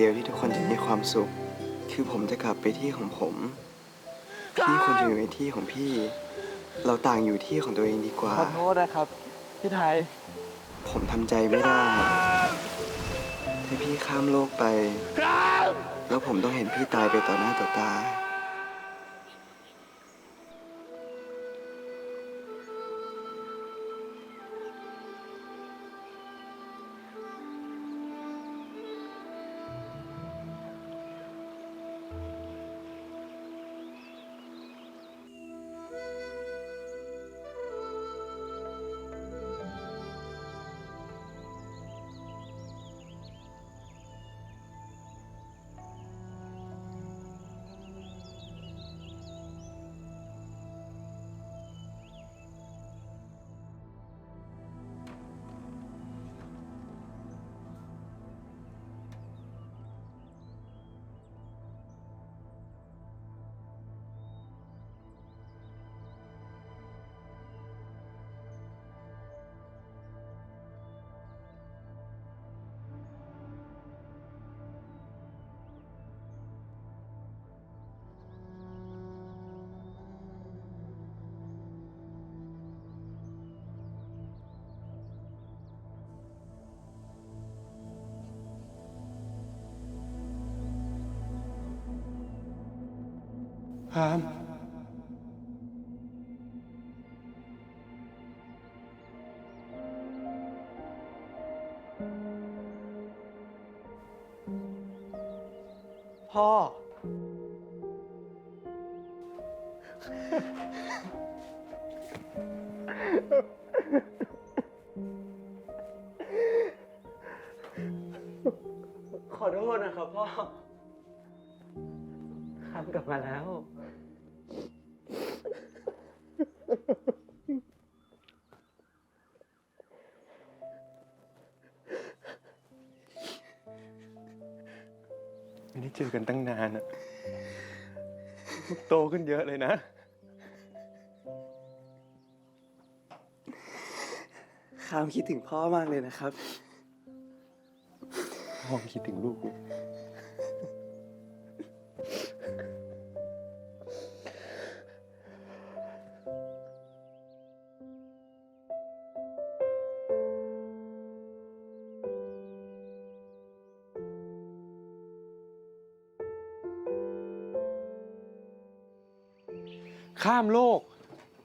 เดียวที่ทุกคนจะมีความสุข คือผมจะกลับไปที่ของผม พี่ควรจะอยู่ในที่ของพี่ เราต่างอยู่ที่ของตัวเองดีกว่า ขอโทษนะครับ พี่ไทย ผมทำใจไม่ได้ ถ้าพี่ข้ามโลกไป แล้วผมต้องเห็นพี่ตายไปต่อหน้าต่อตา พามพ่อ ขอโทษนะครับพ่อคำกลับมาแล้ว เจอกันตั้งนานอะโตขึ้นเยอะเลยนะข้ามคิดถึงพ่อมากเลยนะครับ พ่อคิดถึงลูก ข้ามโลก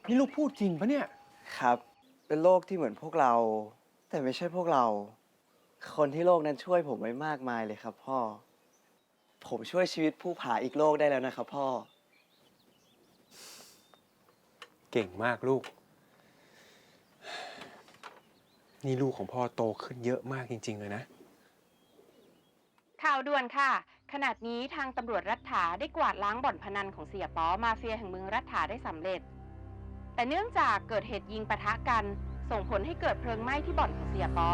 นี่ลูกพูดจริงปะเนี่ย ครับ เป็นโลกที่เหมือนพวกเรา แต่ไม่ใช่พวกเรา คนที่โลกนั้นช่วยผมไว้มากมายเลยครับพ่อ ผมช่วยชีวิตผู้ผาอีกโลกได้แล้วนะครับพ่อ เก่งมากลูก นี่ลูกของพ่อโตขึ้นเยอะมากจริง ๆ เลยนะ ข่าวด่วนค่ะ ขนาดนี้ทางตำรวจรัฐถาได้กวาดล้างบ่อนพนันของเสียป๋อมาเฟียแห่งเมืองรัฐถาได้สำเร็จ แต่เนื่องจากเกิดเหตุยิงปะทะกัน ส่งผลให้เกิดเพลิงไหม้ที่บ่อนของเสียป๋อ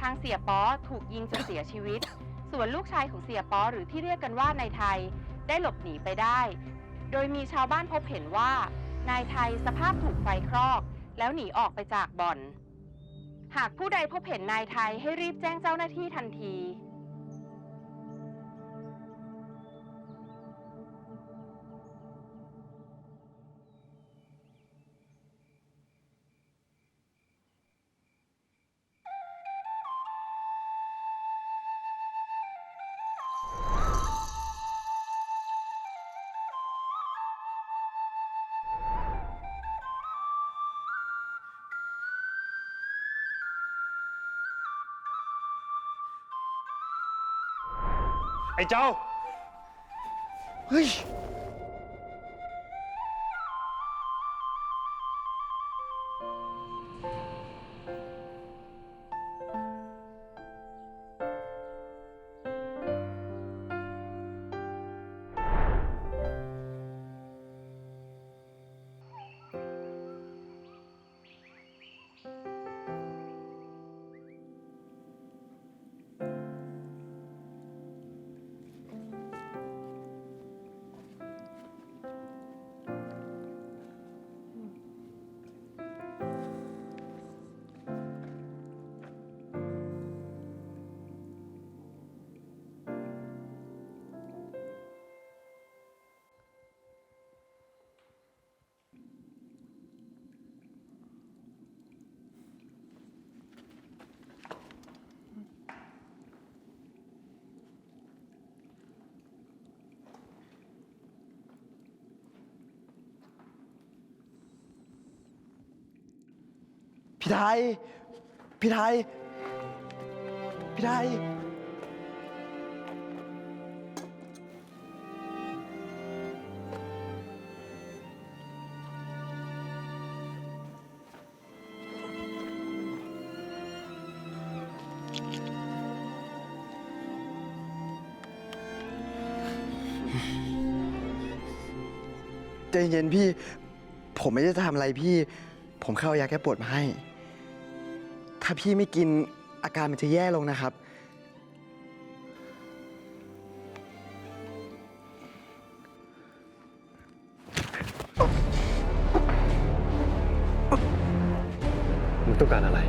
ทางเสียป๋อถูกยิงจนเสียชีวิต ส่วนลูกชายของเสียป๋อหรือที่เรียกกันว่านายไทยได้หลบหนีไปได้ โดยมีชาวบ้านพบเห็นว่านายไทยสภาพถูกไฟคลอก แล้วหนีออกไปจากบ่อน หากผู้ใดพบเห็นนายไทยให้รีบแจ้งเจ้าหน้าที่ทันที ไอ้เจ้า เฮ้ย พี่ไทย พี่ไทย พี่ไทย ใจเย็นพี่ ผมไม่ได้ทำอะไรพี่ ผมเข้ายาแก้ปวดมาให้ ถ้าพี่ไม่กินอาการมันจะแย่ลงนะครับ มึงต้องการอะไร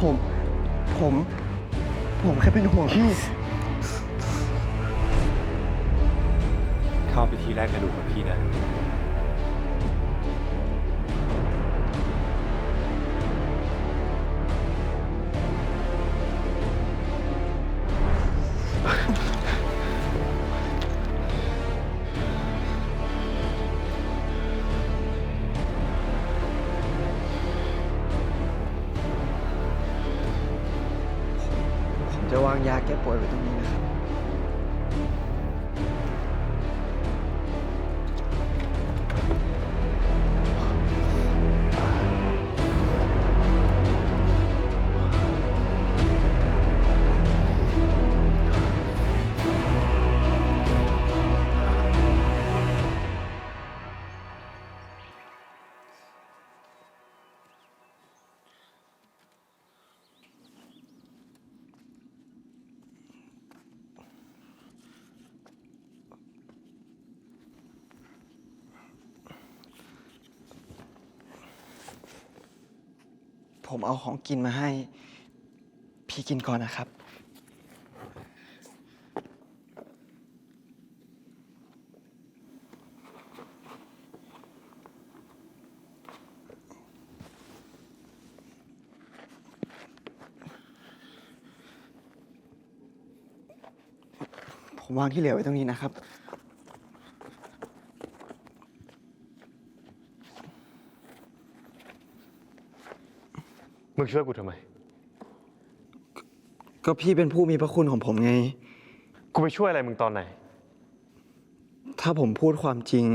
ผม ผม ผมแค่เป็นห่วงพี่ เข้าไปทีแรกกระดูกกับพี่นะ จะวางยาแก้ปวดไว้ตรงนี้นะครับ ผมเอาของกินมาให้ พี่กินก่อนนะครับ ผมวางที่เหลือไว้ตรงนี้นะครับ มึงช่วยกูทำไม ก็พี่เป็นผู้มีพระคุณของผมไง กูไปช่วยอะไรมึงตอนไหน ถ้าผมพูดความจริง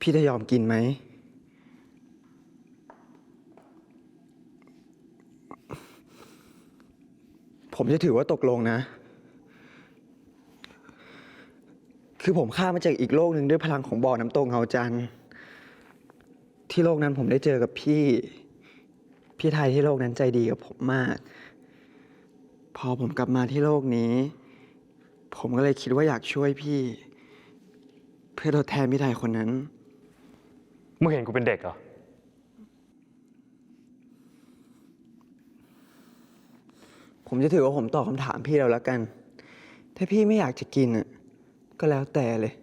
พี่จะยอมกินไหม ผมจะถือว่าตกลงนะ คือผมข้ามมาจากอีกโลกหนึ่งด้วยพลังของบ่อน้ำตกเงาจันทร์ที่โลกนั้นผมได้เจอกับพี่ พี่ไทยที่โลกนั้นใจดีกับผมมาก พอผมกลับมาที่โลกนี้ ผมก็เลยคิดว่าอยากช่วยพี่ เพื่อทดแทนพี่ไทยคนนั้น มึงเห็นกูเป็นเด็กเหรอ ผมจะถือว่าผมตอบคำถามพี่แล้วแล้วกัน ถ้าพี่ไม่อยากจะกินอะก็แล้วแต่เลย